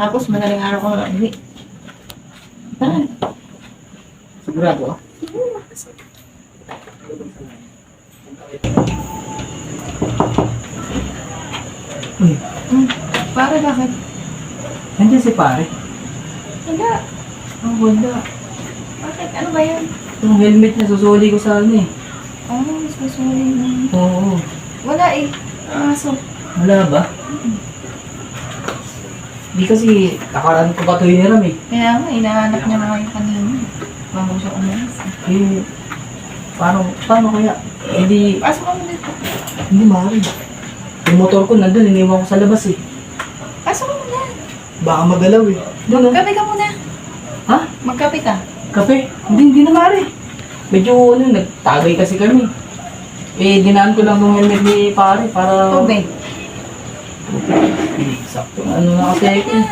Tapos madaling araw ko na uwi. Tara. Sigurado ah. Uy, Hmm. Pare, bakit? nandiyan si pare. Wala. Ang wala. Bakit? Ano ba yan? Yung helmet niya, susuli ko sa ano eh. Oh, susuli mo. Oo. Wala eh. Pasok. Wala ba? Di kasi, nakaraan ko pa ito hiniram eh. Kaya nga, inahanap niya na kayo kanina. Bago siya umalis. Eh, paano, paano kaya? Hindi, Pasok muna dito. hindi maaari. Yung motor ko nandun, iniwan ko sa labas eh. Pasok ka muna. Baka magalaw eh. Doon oh. Magkape ka muna. Ha? Magkape ka. Kape? Hindi, hindi na maaari. Medyo ano, nagtagay kasi kami. Eh, dinaan ko lang ng helmet ni pare para... Tubig. Sakto. Ano na kasi ako eh.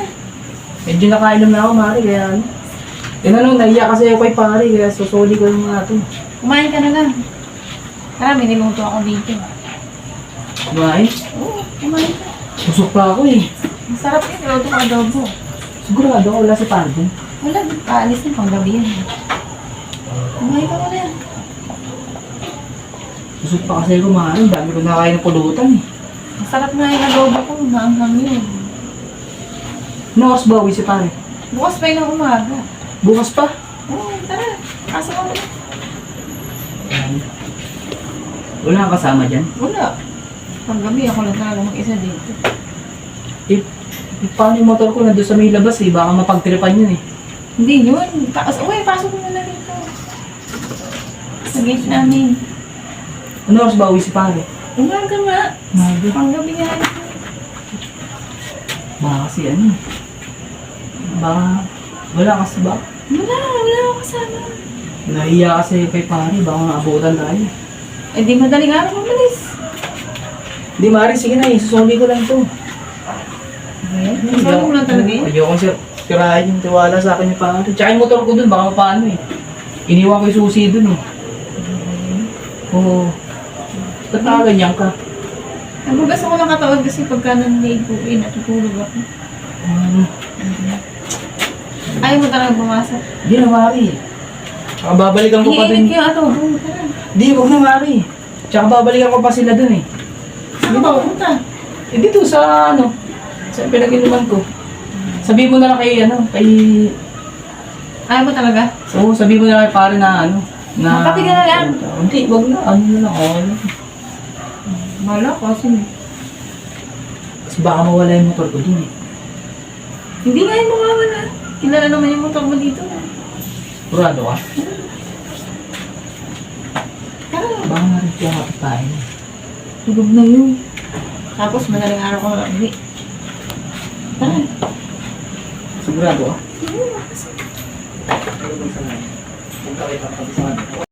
Medyo nakainom na ako, Mari, kaya ano. Tinanong, naiya kasi ako kay pare, kaya susuli ko yung mga ito. Kumain ka na lang. Tara, may niluto ako dito. Kumain. Oo, kumain ka. Susok pa ako eh. Masarap yun, niluto ko adobo. Sigurado ako wala si pare dun. Wala, paalis na pang gabi yan. Kumain ka muna. Susok pa kasi ako, Mari. Dami ko nakain ng pulutan eh. Masarap nga yung adobo ko, maanghang yun. Nakas bawi si pare. Bukas pa yun ng umaga. Bukas pa. Oo, tara. Pasok ka muna. Wala kang kasama dyan. Wala. Pang gabi ako lang talaga mag-isa dito. Eh, paano yung motor ko nandun sa may labas eh. Baka mapagtripan yun eh. Hindi yun. Tapos, uy, pasok mo na dito. Sa gate namin. Ano oras bawi si pare? Umaga nga. Maga. Pang gabi nga. Baka kasi ano. Baka wala kasi ba? Wala, wala ako kasama. Nahiya kasi kay pare. Baka maabutan tayo. Eh di madaling araw umalis. Di Mari, sige na eh. Ko lang to. Sabi mo lang talaga yun. Ayoko sir. Tirahin yung tiwala sa akin yung pare. Tsaka yung motor ko dun, baka paano eh. Iniwan ko yung susi dun eh. Oo. Ba't nakaganyan ka? Nagugas ako ng katawan kasi pagka nanligo eh, natutulog ako. Um, Ayaw mo talaga pumasok. Di na Mari. Tsaka babalikan ko pa din. ko yung adobo. Tara. Di, huwag na Mari. Tsaka babalikan ko pa sila dun eh. Saan ka pupunta? Eh dito sa ano, sa pinag-inuman ko. Sabi mo na lang kay ano, kay... Ayaw mo talaga? So, sabi mo na lang kay pare na ano, na... Magkape ka na lang. Hindi, wag na. Ano na lang, lang. Wala kasi. Kasi baka mawala yung motor ko dun eh. Hindi nga yung mawawala. Kilala naman yung motor mo dito. Kurado ka? Tara. Baka na rin siya kapit tayo. Tulog na yun. Tapos madaling araw ko na uwi. Tara. Sigurado ka? Sige, Sigurado ka?